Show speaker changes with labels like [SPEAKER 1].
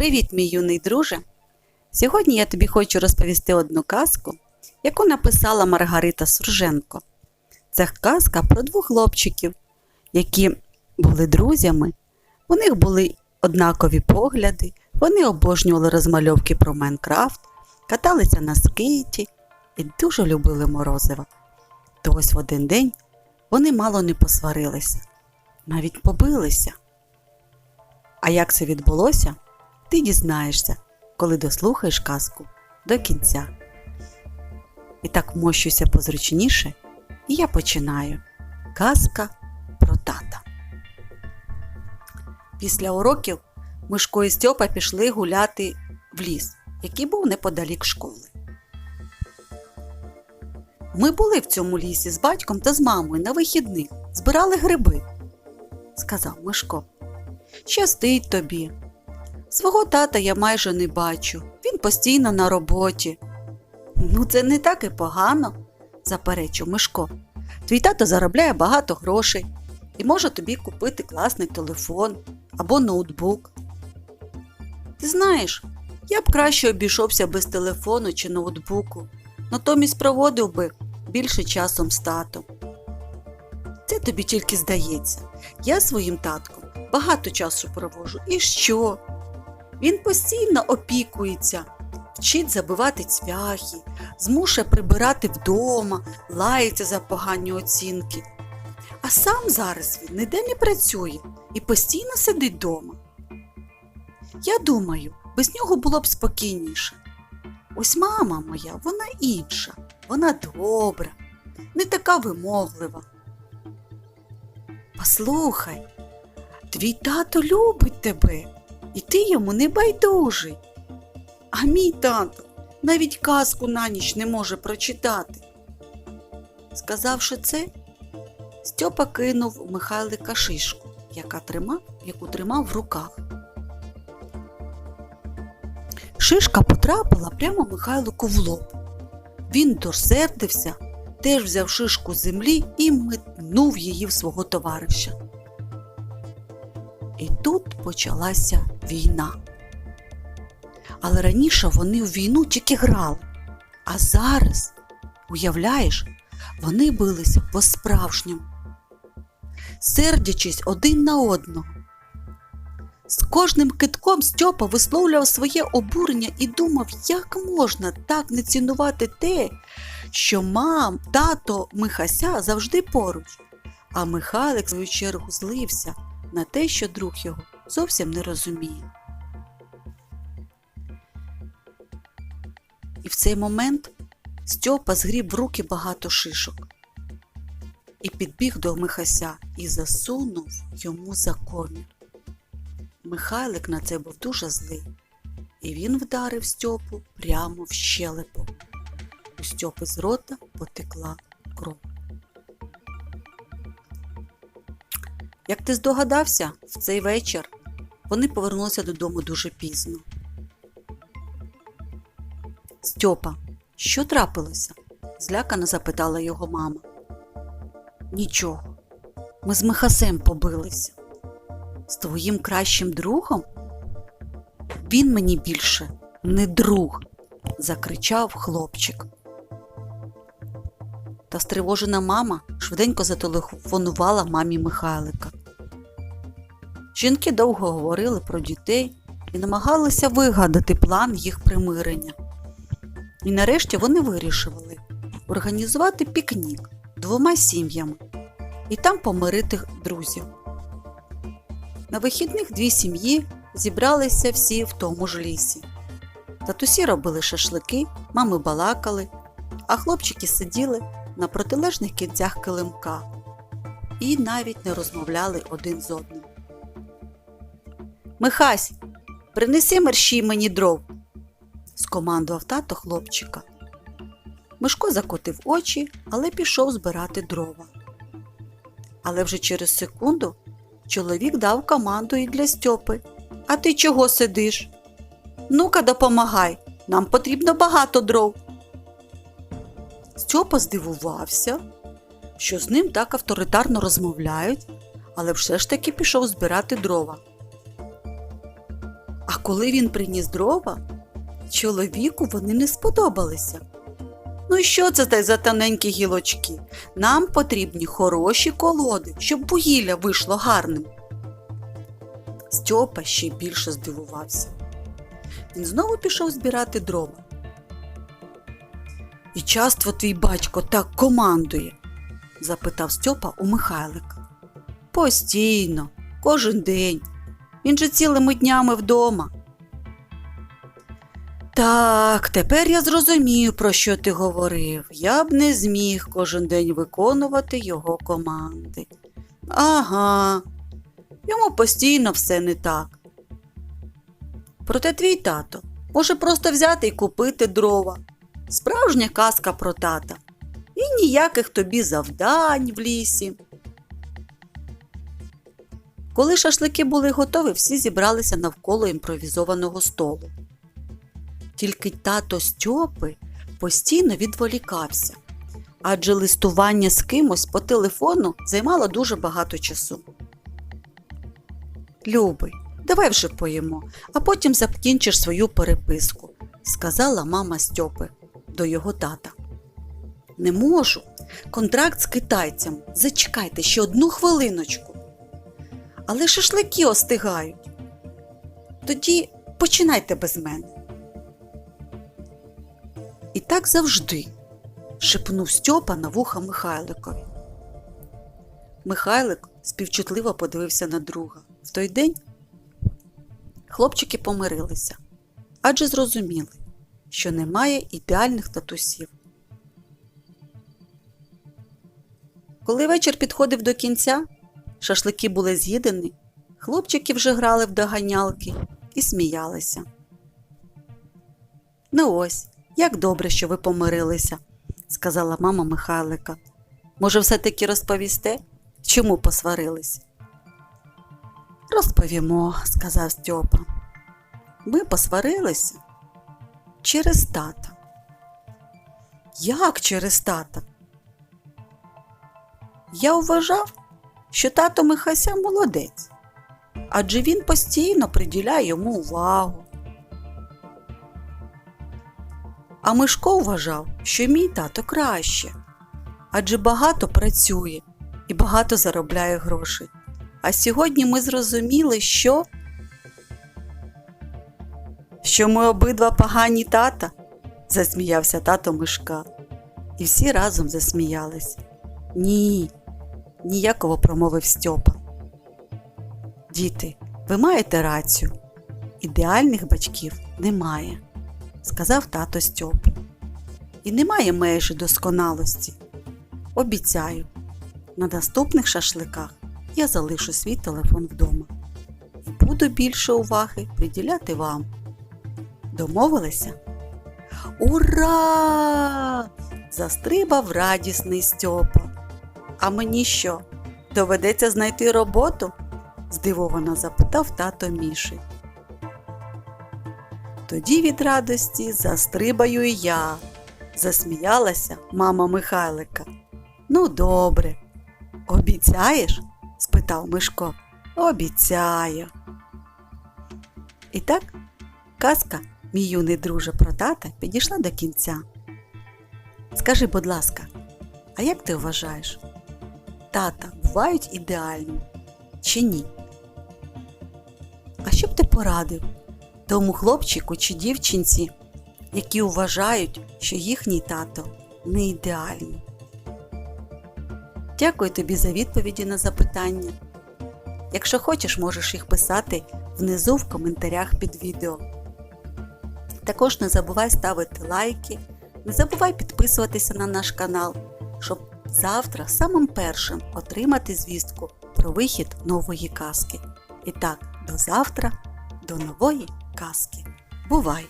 [SPEAKER 1] Привіт, мій юний друже! Сьогодні я тобі хочу розповісти одну казку, яку написала Маргарита Сурженко. Це казка про двох хлопчиків, які були друзями. У них були однакові погляди, вони обожнювали розмальовки про Майнкрафт, каталися на скейті і дуже любили морозиво. То ось в один день вони мало не посварилися, навіть побилися. А як це відбулося, ти дізнаєшся, коли дослухаєш казку до кінця. І так вмощуйся позручніше, і я починаю. Казка про тата. Після уроків Мишко і Стьопа пішли гуляти в ліс, який був неподалік школи. Ми були в цьому лісі з батьком та з мамою на вихідних, збирали гриби, сказав Мишко. Щастить тобі. Свого тата я майже не бачу. Він постійно на роботі. Ну, це не так і погано, заперечив Мишко. Твій тато заробляє багато грошей і може тобі купити класний телефон або ноутбук. Ти знаєш, я б краще обійшовся без телефону чи ноутбуку, натомість проводив би більше часом з татом. Це тобі тільки здається. Я своїм татком багато часу проводжу. І що? Він постійно опікується, вчить забивати цвяхи, змушує прибирати вдома, лається за погані оцінки. А сам зараз він ніде не працює і постійно сидить вдома. Я думаю, без нього було б спокійніше. Ось мама моя, вона інша, вона добра, не така вимоглива. Послухай, твій тато любить тебе, і ти йому не байдужий. А мій тато навіть казку на ніч не може прочитати. Сказавши це, Стьопа кинув Михайлика шишку, яка тримав, яку тримав в руках. Шишка потрапила прямо Михайлику в лоб. Він досердився, теж взяв шишку з землі і метнув її в свого товариша. І тут почалася війна. Але раніше вони в війну тільки грали, а зараз, уявляєш, вони билися по-справжньому, сердячись один на одного. З кожним китком Стьопа висловлював своє обурення і думав, як можна так не цінувати те, що мам, тато Михася завжди поруч, а Михайлик, в свою чергу, злився на те, що друг його зовсім не розуміє. І в цей момент Стьопа згріб в руки багато шишок і підбіг до Михася і засунув йому за комір. Михайлик на це був дуже злий, і він вдарив Стьопу прямо в щелепу. У Стьопи з рота потекла кров. Як ти здогадався, в цей вечір вони повернулися додому дуже пізно. Стьопа, що трапилося? злякано запитала його мама. Нічого, ми з Михасем побилися. З твоїм кращим другом? Він мені більше не друг, закричав хлопчик. Та стривожена мама швиденько зателефонувала мамі Михайлика. Жінки довго говорили про дітей і намагалися вигадати план їх примирення. І нарешті вони вирішили організувати пікнік двома сім'ями і там помирити друзів. На вихідних дві сім'ї зібралися всі в тому ж лісі. Татусі робили шашлики, мами балакали, а хлопчики сиділи на протилежних кінцях килимка і навіть не розмовляли один з одним. Михась, принеси мерщій мені дров, скомандував тато хлопчика. Мишко закотив очі, але пішов збирати дрова. Але вже через секунду чоловік дав команду і для Стьопи. А ти чого сидиш? Ну-ка, допомагай, нам потрібно багато дров. Стьопа здивувався, що з ним так авторитарно розмовляють, але все ж таки пішов збирати дрова. А коли він приніс дрова, чоловіку вони не сподобалися. Ну що це та за тоненькі гілочки? Нам потрібні хороші колоди, щоб вугілля вийшло гарним. Стьопа ще більше здивувався. Він знову пішов збирати дрова. І часто твій батько так командує? запитав Стьопа у Михайлика. Постійно, кожен день. Він же цілими днями вдома. Так, тепер я зрозумів, про що ти говорив. Я б не зміг кожен день виконувати його команди. Ага, йому постійно все не так. Проте твій тато може просто взяти і купити дрова. Справжня казка про тата. І ніяких тобі завдань в лісі. Коли шашлики були готові, всі зібралися навколо імпровізованого столу. Тільки тато Стьопи постійно відволікався, адже листування з кимось по телефону займало дуже багато часу. Любий, давай вже поїмо, а потім закінчиш свою переписку, сказала мама Стьопи до його тата. Не можу. Контракт з китайцем. Зачекайте ще одну хвилиночку. Але шашлики остигають. Тоді починайте без мене. І так завжди, шепнув Стьопа на вуха Михайликові. Михайлик співчутливо подивився на друга. В той день хлопчики помирилися, адже зрозуміли, що немає ідеальних татусів. Коли вечір підходив до кінця, шашлики були з'їдені, хлопчики вже грали в доганялки і сміялися. Ну ось, як добре, що ви помирилися, сказала мама Михайлика. Може, все-таки розповісте, чому посварились? Розповімо, сказав Стьопа. Ми посварилися через тата. Як через тата? Я вважав, що тато Михася молодець, адже він постійно приділяє йому увагу. А Мишко вважав, що мій тато краще, адже багато працює і багато заробляє грошей. А сьогодні ми зрозуміли, що що ми обидва погані тата, засміявся тато Мишка. І всі разом засміялись. Ні, ніяково промовив Стьопа. Діти, ви маєте рацію. Ідеальних батьків немає, сказав тато Стьоп. І немає межі досконалості. Обіцяю, на наступних шашликах я залишу свій телефон вдома і буду більше уваги приділяти вам. Домовилися? Ура! застрибав радісний Стьопа. А мені що? Доведеться знайти роботу? здивовано запитав тато Міші. Тоді від радості застрибаю і я, засміялася мама Михайлика. Ну, добре. Обіцяєш? спитав Мишко. Обіцяю. І так, казка, мій юний друже про тата, підійшла до кінця. Скажи, будь ласка, а як ти вважаєш? Тата бувають ідеальні чи ні? А що б ти порадив тому хлопчику чи дівчинці, які вважають, що їхній тато не ідеальний? Дякую тобі за відповіді на запитання. Якщо хочеш, можеш їх писати внизу в коментарях під відео. Також не забувай ставити лайки, не забувай підписуватися на наш канал, щоб завтра самим першим отримати звістку про вихід нової казки. І так, до завтра, до нової казки. Бувай!